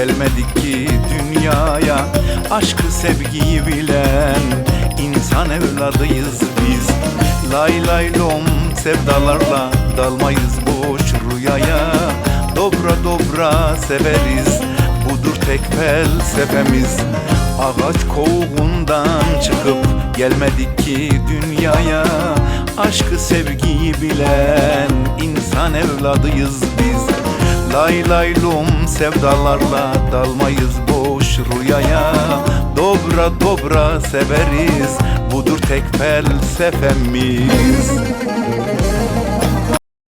gelmedik ki dünyaya. Aşkı sevgiyi bilen insan evladıyız biz. Lay lay lom sevdalarla dalmayız boş rüyaya. Dobra dobra severiz budur tek felsefemiz. Ağaç kovuğundan çıkıp gelmedik ki dünyaya. Aşkı sevgiyi bilen insan evladıyız Lay lay lum sevdalarla dalmayız boş rüyaya. Dobra dobra severiz budur tek felsefemiz